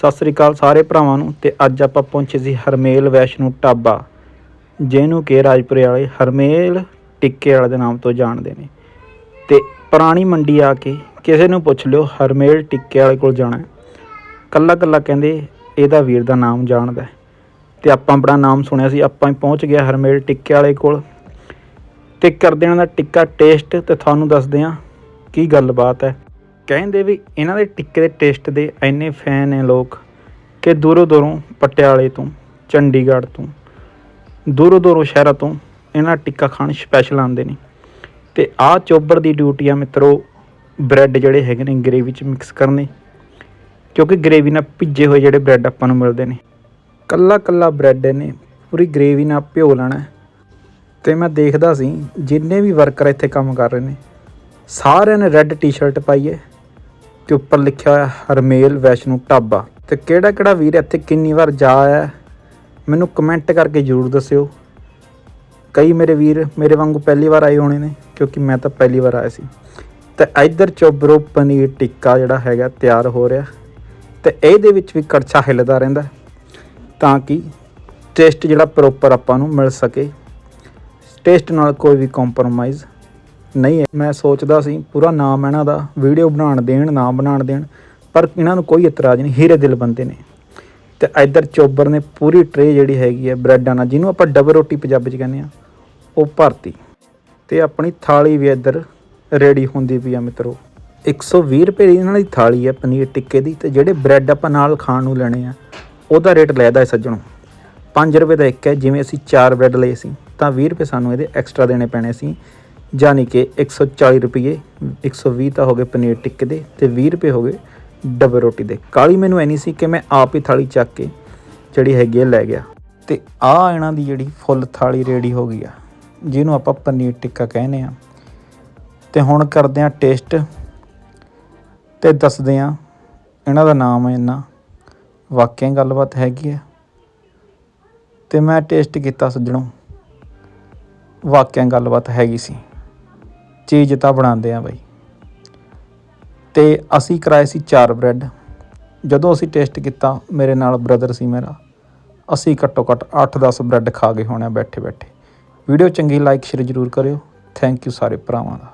ਸਤਿ ਸ੍ਰੀ ਅਕਾਲ ਸਾਰੇ ਭਰਾਵਾਂ ਨੂੰ ਤੇ ਅੱਜ ਆਪਾਂ ਪਹੁੰਚੇ ਸੀ ਹਰਮੇਲ ਵੈਸ਼ਨੂ ਢਾਬਾ, ਜਿਹਨੂੰ ਕਿ ਰਾਜਪੁਰੇ ਵਾਲੇ ਹਰਮੇਲ ਟਿੱਕੇ ਵਾਲੇ ਦੇ ਨਾਮ ਤੋਂ ਜਾਣਦੇ ਨੇ ਤੇ ਪੁਰਾਣੀ ਮੰਡੀ ਆ ਕੇ ਕਿਸੇ ਨੂੰ ਪੁੱਛ ਲਿਓ ਹਰਮੇਲ ਟਿੱਕੇ ਵਾਲੇ ਕੋਲ ਜਾਣਾ ਹੈ। ਕੱਲਾ ਕੱਲਾ ਕਹਿੰਦੇ ਇਹਦਾ ਵੀਰ ਦਾ ਨਾਮ ਜਾਣਦਾ ਹੈ। ਤੇ ਆਪਾਂ ਬੜਾ ਨਾਮ ਸੁਣਿਆ ਸੀ, ਆਪਾਂ ਹੀ ਪਹੁੰਚ ਗਿਆ ਹਰਮੇਲ ਟਿੱਕੇ ਵਾਲੇ ਕੋਲ ਤੇ ਕਰਦੇ ਇਹਨਾਂ ਦਾ ਟਿੱਕਾ ਟੇਸਟ ਤੇ ਤੁਹਾਨੂੰ ਦੱਸਦੇ ਹਾਂ ਕੀ ਗੱਲਬਾਤ ਹੈ ਕਹਿੰਦੇ ਵੀ ਇਹਨਾਂ ਦੇ ਟਿੱਕੇ ਦੇ ਟੇਸਟ ਦੇ ਇੰਨੇ ਫੈਨ ਨੇ ਲੋਕ ਕਿ ਦੂਰੋਂ ਦੂਰੋਂ ਪਟਿਆਲੇ ਤੋਂ, ਚੰਡੀਗੜ੍ਹ ਤੋਂ, ਦੂਰੋਂ ਦੂਰੋਂ ਸ਼ਹਿਰਾਂ ਤੋਂ ਇਹਨਾਂ ਟਿੱਕਾ ਖਾਣ ਸਪੈਸ਼ਲ ਆਉਂਦੇ ਨੇ। ਤੇ ਆਹ ਚੋਬਰ ਦੀ ਡਿਊਟੀ ਆ ਮਿੱਤਰੋ ਬ੍ਰੈਡ ਜਿਹੜੇ ਹੈਗੇ ਨੇ ਗ੍ਰੇਵੀ ਚ ਮਿਕਸ ਕਰਨੇ ਕਿਉਂਕਿ ਗ੍ਰੇਵੀ ਨਾਲ ਭਿੱਜੇ ਹੋਏ ਜਿਹੜੇ ਬ੍ਰੈਡ ਆਪਾਂ ਨੂੰ ਮਿਲਦੇ ਨੇ। ਕੱਲਾ ਕੱਲਾ ਬ੍ਰੈਡ ਇਹਨੇ ਪੂਰੀ ਗ੍ਰੇਵੀ ਨਾਲ ਭਿਓ ਲੈਣਾ ਹੈ। ਤੇ ਮੈਂ ਦੇਖਦਾ ਸੀ, ਜਿੰਨੇ ਵੀ ਵਰਕਰ ਇੱਥੇ ਕੰਮ ਕਰ ਰਹੇ ਨੇ, ਸਾਰਿਆਂ ਨੇ ਰੈੱਡ ਟੀ-ਸ਼ਰਟ ਪਾਈ ਹੈ। ਤੇ ਉੱਪਰ ਲਿਖਿਆ ਹੋਇਆ ਹਰਮੇਲ ਵੈਸ਼ਨੂ ਢਾਬਾ। ਤੇ ਕਿਹੜਾ ਕਿਹੜਾ ਵੀਰ ਇੱਥੇ ਕਿੰਨੀ ਵਾਰ ਜਾ ਆਇਆ ਹੈ, ਮੈਨੂੰ ਕਮੈਂਟ ਕਰਕੇ ਜਰੂਰ ਦੱਸਿਓ। ਕਈ ਮੇਰੇ ਵੀਰ ਮੇਰੇ ਵਾਂਗੂ ਪਹਿਲੀ ਵਾਰ ਆਏ ਹੋਣੇ ਨੇ ਕਿਉਂਕਿ ਮੈਂ ਤਾਂ ਪਹਿਲੀ ਵਾਰ ਆਇਆ ਸੀ। ਤੇ ਇੱਧਰ ਚੋਬਰੋ ਪਨੀਰ ਟਿੱਕਾ ਜਿਹੜਾ ਹੈਗਾ ਤਿਆਰ ਹੋ ਰਿਹਾ। ਤੇ ਇਹਦੇ ਵਿੱਚ ਵੀ ਕੜਛਾ ਹਿੱਲਦਾ ਰਹਿੰਦਾ ਤਾਂ ਕਿ ਟੇਸਟ ਜਿਹੜਾ ਪ੍ਰੋਪਰ ਆਪਾਂ ਨੂੰ ਮਿਲ ਸਕੇ। ਟੇਸਟ ਨਾਲ ਕੋਈ ਵੀ ਕੰਪਰੋਮਾਈਜ਼ ਨਹੀਂ ਹੈ ਮੈਂ ਸੋਚਦਾ ਸੀ, ਪੂਰਾ ਨਾਮ ਇਹਨਾਂ ਦਾ ਵੀਡੀਓ ਬਣਾਉਣ ਦੇਣ, ਨਾਮ ਬਣਾਉਣ ਦੇਣ, ਪਰ ਇਹਨਾਂ ਨੂੰ ਕੋਈ ਇਤਰਾਜ਼ ਨਹੀਂ, ਹੀਰੇ ਦਿਲ ਬੰਦੇ ਨੇ। ਤੇ ਇੱਧਰ ਚੋਬਰ ਨੇ ਪੂਰੀ ਟਰੇ ਜਿਹੜੀ ਹੈਗੀ ਹੈ, ਬ੍ਰੈਡਾਂ ਨਾਲ, ਜਿਹਨੂੰ ਆਪਾਂ ਡਬਲ ਰੋਟੀ ਪੰਜਾਬੀ ਚ ਕਹਿੰਦੇ ਆ ਉਹ ਭਰਤੀ। ਤੇ ਆਪਣੀ ਥਾਲੀ ਵੀ ਇੱਧਰ ਰੈਡੀ ਹੁੰਦੀ ਪਈ ਆ ਮਿੱਤਰੋ। 120 ਰੁਪਏ ਦੀ ਇਹਨਾਂ ਦੀ ਥਾਲੀ ਹੈ, ਪਨੀਰ ਟਿੱਕੇ ਦੀ, ਤੇ ਜਿਹੜੇ ਬ੍ਰੈਡ ਆਪਾਂ ਨਾਲ ਖਾਣ ਨੂੰ ਲੈਣੇ ਆ, ਉਹਦਾ ਰੇਟ ਲੈਦਾ ਹੈ ਸੱਜਣੋ। 5 ਰੁਪਏ ਦਾ ਇੱਕ ਹੈ, ਜਿਵੇਂ ਅਸੀਂ 4 ਬ੍ਰੈਡ ਲਏ ਸੀ, ਤਾਂ 20 ਰੁਪਏ ਸਾਨੂੰ ਇਹਦੇ ਐਕਸਟਰਾ ਦੇਣੇ ਪੈਣੇ ਸੀ। ਯਾਨੀ ਕਿ 140 ਰੁਪਏ 120 ਤਾਂ ਹੋ ਗਏ ਪਨੀਰ ਟਿੱਕੇ ਦੇ ਤੇ 20 ਰੁਪਏ ਹੋ ਗਏ ਡਬਲ ਰੋਟੀ ਦੇ। ਕਾਲੀ ਮੈਨੂੰ ਐਨੀ ਸੀ ਕਿ ਮੈਂ ਆਪ ਹੀ ਥਾਲੀ ਚੱਕ ਕੇ ਜਿਹੜੀ ਹੈਗੀ ਆ ਲੈ ਗਿਆ। ਤੇ ਆ ਇਹਨਾਂ ਦੀ ਜਿਹੜੀ ਫੁੱਲ ਥਾਲੀ ਰੈਡੀ ਹੋ ਗਈ ਆ, ਜਿਹਨੂੰ ਆਪਾਂ ਪਨੀਰ ਟਿੱਕਾ ਕਹਿੰਦੇ ਆ। ਤੇ ਹੁਣ ਕਰਦੇ ਆ ਟੇਸਟ ਤੇ ਦੱਸਦੇ ਆ ਇਹਨਾਂ ਦਾ ਨਾਮ ਹੈ ਇੰਨਾ, ਵਾਕਿਆ ਗੱਲਬਾਤ ਹੈਗੀ ਆ। ਤੇ ਮੈਂ ਟੇਸਟ ਕੀਤਾ ਸੱਜਣੋਂ, ਵਾਕਿਆ ਗੱਲਬਾਤ ਹੈਗੀ ਸੀ। ਚੀਜ਼ ਤਾਂ ਬਣਾਉਂਦੇ ਆ ਬਾਈ। ਤੇ ਅਸੀਂ ਕਰਾਏ ਸੀ ਚਾਰ ਬ੍ਰੈਡ। ਜਦੋਂ ਅਸੀਂ ਟੇਸਟ ਕੀਤਾ, ਮੇਰੇ ਨਾਲ ਬ੍ਰਦਰ ਸੀ ਮੇਰਾ, ਅਸੀਂ ਘੱਟੋ ਘੱਟ 8-10 ਬ੍ਰੈਡ ਖਾ ਗਏ ਹੋਣੇ ਬੈਠੇ ਬੈਠੇ ਵੀਡੀਓ ਚੰਗੀ ਲਾਈਕ ਸ਼ੇਅਰ ਜ਼ਰੂਰ ਕਰਿਓ। ਥੈਂਕ ਯੂ ਸਾਰੇ ਭਰਾਵਾਂ ਦਾ।